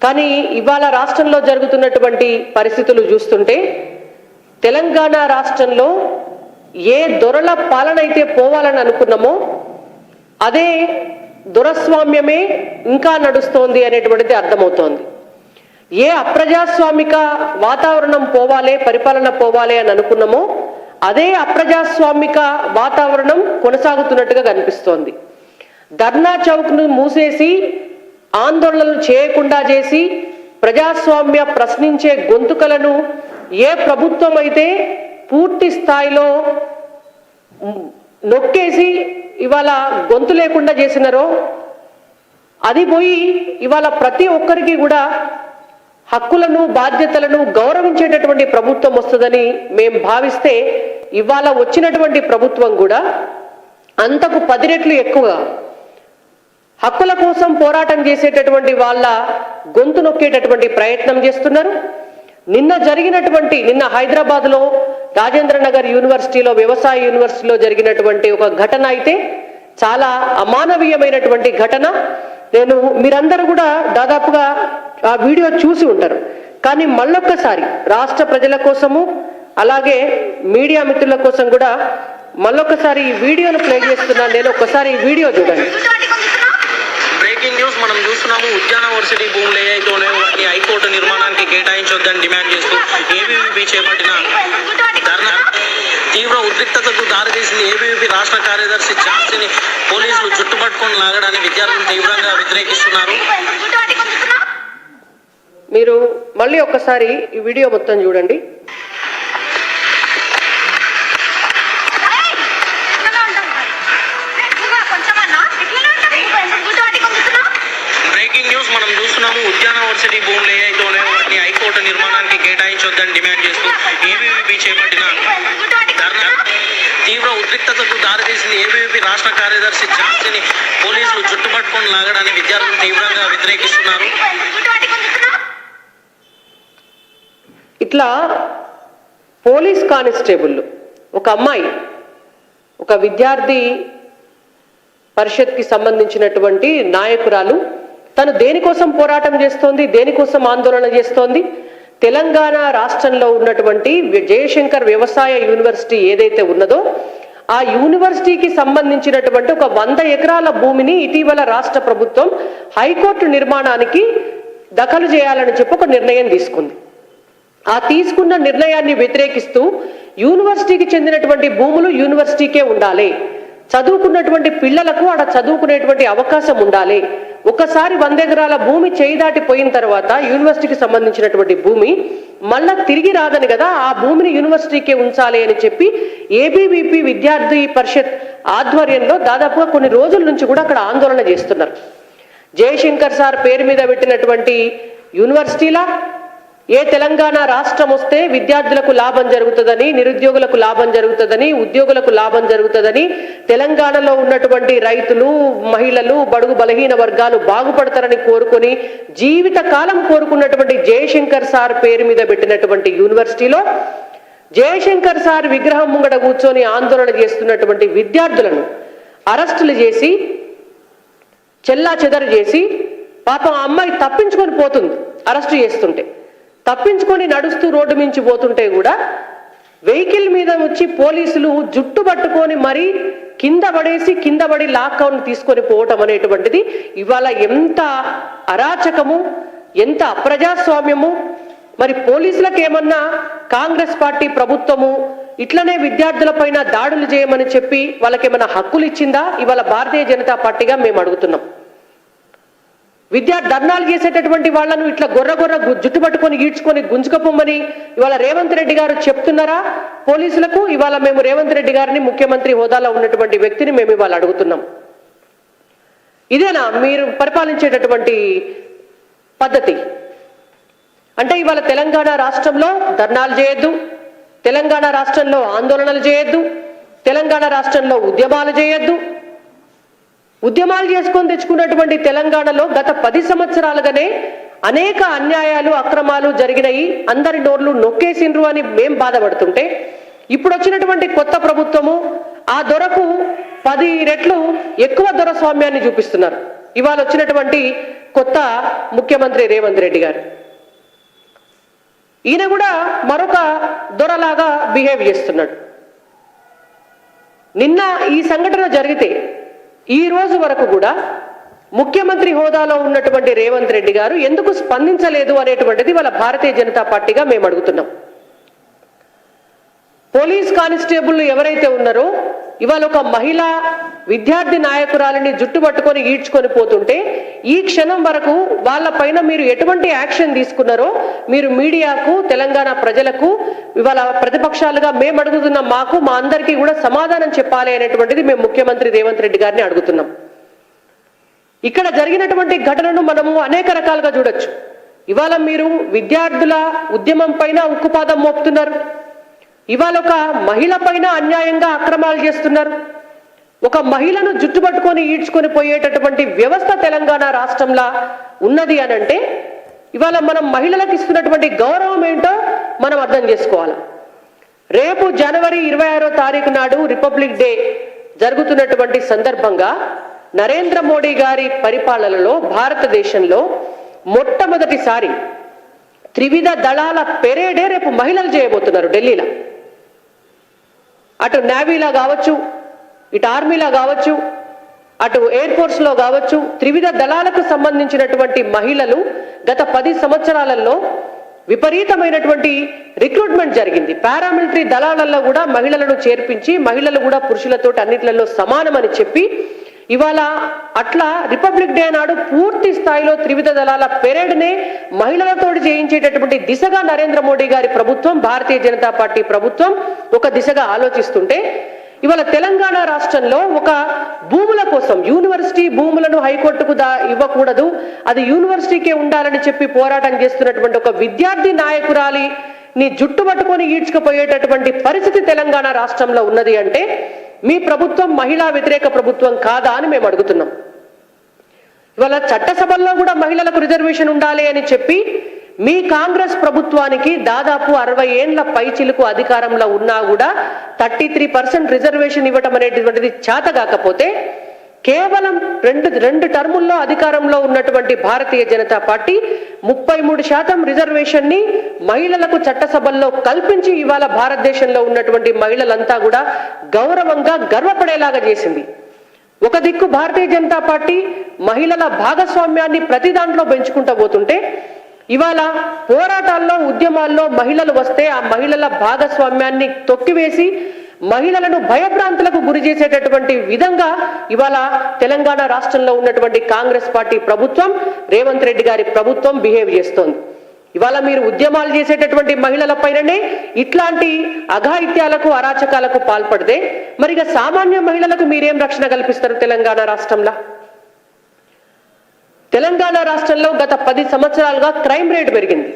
కానీ ఇవాళ రాష్ట్రంలో జరుగుతున్నటువంటి పరిస్థితులు చూస్తుంటే తెలంగాణ రాష్ట్రంలో ఏ దొరల పాలన అయితే పోవాలని అనుకున్నామో అదే దురస్వామ్యమే ఇంకా నడుస్తోంది అనేటువంటిది అర్థమవుతోంది. ఏ అప్రజాస్వామిక వాతావరణం పోవాలే పరిపాలన పోవాలే అని అనుకున్నామో అదే అప్రజాస్వామిక వాతావరణం కొనసాగుతున్నట్టుగా కనిపిస్తోంది. ధర్నా చౌక్ను మూసేసి ఆందోళనలు చేయకుండా చేసి ప్రజాస్వామ్య ప్రశ్నించే గొంతుకలను ఏ ప్రభుత్వం అయితే పూర్తి స్థాయిలో నొక్కేసి ఇవాళ గొంతు లేకుండా చేసినారో అది పోయి ఇవాళ ప్రతి ఒక్కరికి కూడా హక్కులను బాధ్యతలను గౌరవించేటటువంటి ప్రభుత్వం వస్తుందని మేము భావిస్తే ఇవాళ వచ్చినటువంటి ప్రభుత్వం కూడా అంతకు పది రెట్లు ఎక్కువగా హక్కుల కోసం పోరాటం చేసేటటువంటి వాళ్ళ గొంతు నొక్కేటటువంటి ప్రయత్నం చేస్తున్నారు. నిన్న జరిగినటువంటి నిన్న హైదరాబాద్లో రాజేంద్ర నగర్ యూనివర్సిటీలో వ్యవసాయ యూనివర్సిటీలో జరిగినటువంటి ఒక ఘటన అయితే చాలా అమానవీయమైనటువంటి ఘటన. నేను మీరందరూ కూడా దాదాపుగా ఆ వీడియో చూసి ఉంటారు. కానీ మళ్ళొక్కసారి రాష్ట్ర ప్రజల కోసము అలాగే మీడియా మిత్రుల కోసం కూడా మళ్ళొక్కసారి ఈ వీడియోను ప్లే చేస్తున్నాను నేను ఒకసారి ఈ వీడియో చూడండి. మనం చూస్తున్నాము ఉద్యాన వర్సిటీ భూములు ఏవైతే ఉన్నాయో వాటిని హైకోర్టు నిర్మాణానికి కేటాయించొద్దని డిమాండ్ చేస్తూ ఏబీవీపీ చేపట్టిన ధర్నా తీవ్ర ఉద్రిక్తతకు దారితీసింది ఏబీవీపీ రాష్ట్ర కార్యదర్శి ఛాన్సీని పోలీసులు చుట్టుపట్టుకొని లాగడాన్ని విద్యార్థులు తీవ్రంగా వ్యతిరేకిస్తున్నారు. మీరు మళ్ళీ ఒక్కసారి ఈ వీడియో మొత్తం చూడండి. ప్రభుత్వానికి కేటాయించొద్దని డిమాండ్ చేస్తూ ఏబీవీపీ చేపట్టిన ధర్నా తీవ్ర ఉద్రిక్తతకు దారితీసింది ఏబీవీపీ రాష్ట్ర కార్యదర్శి ఝాన్సీని పోలీసులు చుట్టుపట్టుకొని లాగడాన్ని విద్యార్థులు తీవ్రంగా వ్యతిరేకిస్తున్నారు. ఇట్లా పోలీస్ కానిస్టేబుల్ ఒక అమ్మాయి ఒక విద్యార్థి పరిషత్కి సంబంధించినటువంటి నాయకురాలు తను దేనికోసం పోరాటం చేస్తోంది దేనికోసం ఆందోళన చేస్తోంది తెలంగాణ రాష్ట్రంలో ఉన్నటువంటి జయశంకర్ వ్యవసాయ యూనివర్సిటీ ఏదైతే ఉన్నదో ఆ యూనివర్సిటీకి సంబంధించినటువంటి ఒక వంద ఎకరాల భూమిని ఇటీవల రాష్ట్ర ప్రభుత్వం హైకోర్టు నిర్మాణానికి దఖలు చేయాలని చెప్పి ఒక నిర్ణయం తీసుకుంది. ఆ తీసుకున్న నిర్ణయాన్ని వ్యతిరేకిస్తూ యూనివర్సిటీకి చెందినటువంటి భూములు యూనివర్సిటీకే ఉండాలి. చదువుకున్నటువంటి పిల్లలకు ఆడ చదువుకునేటువంటి అవకాశం ఉండాలి. ఒకసారి వంద ఎకరాల భూమి చేయి పోయిన తర్వాత యూనివర్సిటీకి సంబంధించినటువంటి భూమి మళ్ళా తిరిగి రాదని కదా ఆ భూమిని యూనివర్సిటీకే ఉంచాలి అని చెప్పి ఏబీవీపీ విద్యార్థి పరిషత్ ఆధ్వర్యంలో దాదాపుగా కొన్ని రోజుల నుంచి కూడా అక్కడ ఆందోళన చేస్తున్నారు. జయశంకర్ సార్ పేరు మీద పెట్టినటువంటి యూనివర్సిటీలా ఏ తెలంగాణ రాష్ట్రం వస్తే విద్యార్థులకు లాభం జరుగుతుందని నిరుద్యోగులకు లాభం జరుగుతుందని ఉద్యోగులకు లాభం జరుగుతుందని తెలంగాణలో ఉన్నటువంటి రైతులు మహిళలు బడుగు బలహీన వర్గాలు బాగుపడతారని కోరుకొని జీవిత కాలం కోరుకున్నటువంటి జయశంకర్ సార్ పేరు మీద పెట్టినటువంటి యూనివర్సిటీలో జయశంకర్ సార్ విగ్రహం ముంగట కూర్చొని ఆందోళన చేస్తున్నటువంటి విద్యార్థులను అరెస్టులు చేసి చెల్లా చెదరు చేసి పాపం అమ్మాయి తప్పించుకొని పోతుంది అరెస్టు చేస్తుంటే. తప్పించుకొని నడుస్తూ రోడ్డు మించి పోతుంటే కూడా వెహికల్ మీద వచ్చి పోలీసులు జుట్టు పట్టుకొని మరీ కింద పడేసి కింద పడి లాక్డౌన్ తీసుకొని పోవటం అనేటువంటిది ఇవాళ ఎంత అరాచకము ఎంత అప్రజాస్వామ్యము. మరి పోలీసులకు ఏమన్నా కాంగ్రెస్ పార్టీ ప్రభుత్వము ఇట్లనే విద్యార్థులపైన దాడులు చేయమని చెప్పి వాళ్ళకేమైనా హక్కులు ఇచ్చిందా ఇవాళ భారతీయ జనతా పార్టీగా మేము అడుగుతున్నాం విద్యా ధర్నాలు చేసేటటువంటి వాళ్ళను ఇట్లా గొర్ర గొర్ర జుట్టుపట్టుకొని జుట్టు పట్టుకొని ఈడ్చుకొని ఇవాళ రేవంత్ రెడ్డి గారు చెప్తున్నారా? పోలీసులకు ఇవాళ మేము రేవంత్ రెడ్డి గారిని ముఖ్యమంత్రి హోదాలో ఉన్నటువంటి వ్యక్తిని మేము ఇవాళ అడుగుతున్నాం. ఇదేనా? మీరు పరిపాలించేటటువంటి పద్ధతి. అంటే ఇవాళ తెలంగాణ రాష్ట్రంలో ధర్నాలు చేయొద్దు తెలంగాణ రాష్ట్రంలో ఆందోళనలు చేయొద్దు తెలంగాణ రాష్ట్రంలో ఉద్యమాలు చేయొద్దు ఉద్యమాలు చేసుకొని తెచ్చుకున్నటువంటి తెలంగాణలో గత పది సంవత్సరాలుగానే అనేక అన్యాయాలు అక్రమాలు జరిగినాయి. అందరి నోర్లు నొక్కేసిండ్రు అని మేం బాధపడుతుంటే ఇప్పుడు వచ్చినటువంటి కొత్త ప్రభుత్వము ఆ దొరకు పది రెట్లు ఎక్కువ దొరస్వామ్యాన్ని చూపిస్తున్నారు. ఇవాళ వచ్చినటువంటి కొత్త ముఖ్యమంత్రి రేవంత్ రెడ్డి గారు. ఈయన కూడా మరొక దొరలాగా బిహేవ్ చేస్తున్నాడు. నిన్న ఈ సంఘటన జరిగితే ఈ రోజు వరకు కూడా ముఖ్యమంత్రి హోదాలో ఉన్నటువంటి రేవంత్ రెడ్డి గారు ఎందుకు స్పందించలేదు అనేటువంటిది వాళ్ళ భారతీయ జనతా పార్టీగా మేము అడుగుతున్నాం. పోలీస్ కానిస్టేబుల్ ఎవరైతే ఉన్నారో ఇవాళ ఒక మహిళా విద్యార్థి నాయకురాలిని జుట్టు పట్టుకొని ఈడ్చుకొని పోతుంటే ఈ క్షణం వరకు వాళ్ళ పైన మీరు ఎటువంటి యాక్షన్ తీసుకున్నారో మీరు మీడియాకు తెలంగాణ ప్రజలకు ఇవాళ ప్రతిపక్షాలుగా మేము అడుగుతున్న మాకు మా అందరికీ కూడా సమాధానం చెప్పాలి అనేటువంటిది మేము ముఖ్యమంత్రి రేవంత్ రెడ్డి గారిని అడుగుతున్నాం. ఇక్కడ జరిగినటువంటి ఘటనను మనము అనేక రకాలుగా చూడొచ్చు. ఇవాళ మీరు విద్యార్థుల ఉద్యమం పైన ఉక్కుపాదం మోపుతున్నారు. ఇవాళ ఒక మహిళ పైన అన్యాయంగా అక్రమాలు చేస్తున్నారు. ఒక మహిళను జుట్టు పట్టుకొని ఈడ్చుకొని పోయేటటువంటి వ్యవస్థ తెలంగాణ రాష్ట్రంలో ఉన్నది అని అంటే ఇవాళ మనం మహిళలకు ఇస్తున్నటువంటి గౌరవం ఏంటో మనం అర్థం చేసుకోవాలి? రేపు జనవరి ఇరవై ఆరో తారీఖు నాడు రిపబ్లిక్ డే జరుగుతున్నటువంటి సందర్భంగా నరేంద్ర మోడీ గారి పరిపాలనలో భారతదేశంలో మొట్టమొదటిసారి త్రివిధ దళాల పెరేడే రేపు మహిళలు చేయబోతున్నారు ఢిల్లీలో. అటు నేవీలా కావచ్చు ఇటు ఆర్మీలా కావచ్చు అటు ఎయిర్ ఫోర్స్లో కావచ్చు త్రివిధ దళాలకు సంబంధించినటువంటి మహిళలు గత పది సంవత్సరాలలో విపరీతమైనటువంటి రిక్రూట్మెంట్ జరిగింది. పారామిలిటరీ దళాలలో కూడా మహిళలను చేర్పించి మహిళలు కూడా పురుషులతో అన్నిట్లలో సమానమని చెప్పి ఇవాళ అట్లా రిపబ్లిక్ డే నాడు పూర్తి స్థాయిలో త్రివిధ దళాల పెరేడ్నే మహిళలతోటి చేయించేటటువంటి దిశగా నరేంద్ర మోడీ గారి ప్రభుత్వం భారతీయ జనతా పార్టీ ప్రభుత్వం ఒక దిశగా ఆలోచిస్తుంటే ఇవాళ తెలంగాణ రాష్ట్రంలో ఒక భూముల కోసం యూనివర్సిటీ భూములను హైకోర్టుకు దా ఇవ్వకూడదు. అది యూనివర్సిటీకే ఉండాలని చెప్పి పోరాటం చేస్తున్నటువంటి ఒక విద్యార్థి నాయకురాలి నీ జుట్టు పట్టుకొని ఈడ్చుకుపోయేటటువంటి పరిస్థితి తెలంగాణ రాష్ట్రంలో ఉన్నది అంటే మీ ప్రభుత్వం మహిళా వ్యతిరేక ప్రభుత్వం కాదా అని మేము అడుగుతున్నాం. ఇవాళ చట్టసభల్లో కూడా మహిళలకు రిజర్వేషన్ ఉండాలి అని చెప్పి మీ కాంగ్రెస్ ప్రభుత్వానికి దాదాపు అరవై ఏండ్ల పైచిలకు అధికారంలో ఉన్నా కూడా థర్టీ త్రీ పర్సెంట్ రిజర్వేషన్ ఇవ్వటం అనేటువంటిది చేతగాకపోతే కేవలం రెండు రెండు టర్ముల్లో అధికారంలో ఉన్నటువంటి భారతీయ జనతా పార్టీ ముప్పై మూడు శాతం రిజర్వేషన్ని మహిళలకు చట్టసభల్లో కల్పించి ఇవాళ భారతదేశంలో ఉన్నటువంటి మహిళలంతా కూడా గౌరవంగా గర్వపడేలాగా చేసింది. ఒక దిక్కు భారతీయ జనతా పార్టీ మహిళల భాగస్వామ్యాన్ని ప్రతి దాంట్లో పెంచుకుంటూ పోతుంటే ఇవాళ పోరాటాల్లో ఉద్యమాల్లో మహిళలు వస్తే ఆ మహిళల భాగస్వామ్యాన్ని తొక్కివేసి మహిళలను భయభ్రాంతులకు గురి చేసేటటువంటి విధంగా ఇవాళ తెలంగాణ రాష్ట్రంలో ఉన్నటువంటి కాంగ్రెస్ పార్టీ ప్రభుత్వం రేవంత్ రెడ్డి గారి ప్రభుత్వం బిహేవ్ చేస్తోంది. ఇవాళ మీరు ఉద్యమాలు చేసేటటువంటి మహిళల పైననే ఇట్లాంటి అఘాయిత్యాలకు అరాచకాలకు పాల్పడితే మరి ఇక సామాన్య మహిళలకు మీరేం రక్షణ కల్పిస్తారు తెలంగాణ రాష్ట్రంలో? తెలంగాణ రాష్ట్రంలో గత పది సంవత్సరాలుగా క్రైమ్ రేట్ పెరిగింది.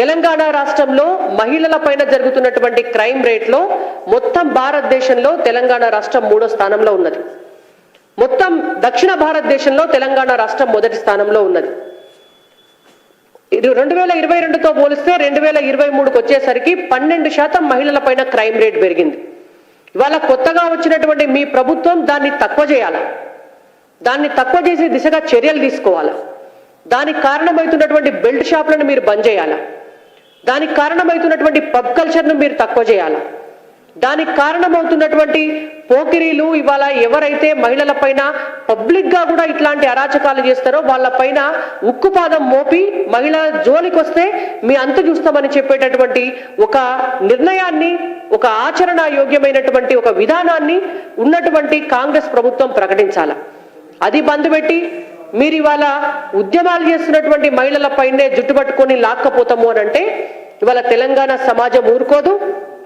తెలంగాణ రాష్ట్రంలో మహిళల పైన జరుగుతున్నటువంటి క్రైమ్ రేట్లో మొత్తం భారతదేశంలో తెలంగాణ రాష్ట్రం మూడో స్థానంలో ఉన్నది. మొత్తం దక్షిణ భారతదేశంలో తెలంగాణ రాష్ట్రం మొదటి స్థానంలో ఉన్నది. ఇది రెండు వేల ఇరవై రెండుతో పోలిస్తే రెండు వేల ఇరవై మూడుకు వచ్చేసరికి పన్నెండు శాతం మహిళల పైన క్రైమ్ రేట్ పెరిగింది. ఇవాళ కొత్తగా వచ్చినటువంటి మీ ప్రభుత్వం దాన్ని తక్కువ చేయాలి? దాన్ని తక్కువ చేసే దిశగా చర్యలు తీసుకోవాలా? దానికి కారణమవుతున్నటువంటి బెల్ట్ షాపులను మీరు బంద్ చేయాలా? దానికి కారణమవుతున్నటువంటి పబ్ కల్చర్ను మీరు తక్కువ చేయాలా? దానికి కారణమవుతున్నటువంటి పోకిరీలు ఇవాళ ఎవరైతే మహిళల పైన పబ్లిక్గా కూడా ఇట్లాంటి అరాచకాలు చేస్తారో వాళ్ళ పైన ఉక్కుపాదం మోపి మహిళ జోలికి వస్తే మీ అంతు చూస్తామని చెప్పేటటువంటి ఒక నిర్ణయాన్ని ఒక ఆచరణ యోగ్యమైనటువంటి ఒక విధానాన్ని ఉన్నటువంటి కాంగ్రెస్ ప్రభుత్వం ప్రకటించాల? అది బంద్ పెట్టి మీరు ఇవాళ ఉద్యమాలు చేస్తున్నటువంటి మహిళల పైనే జుట్టు పట్టుకొని లాక్కపోతాము అని అంటే ఇవాళ తెలంగాణ సమాజం ఊరుకోదు.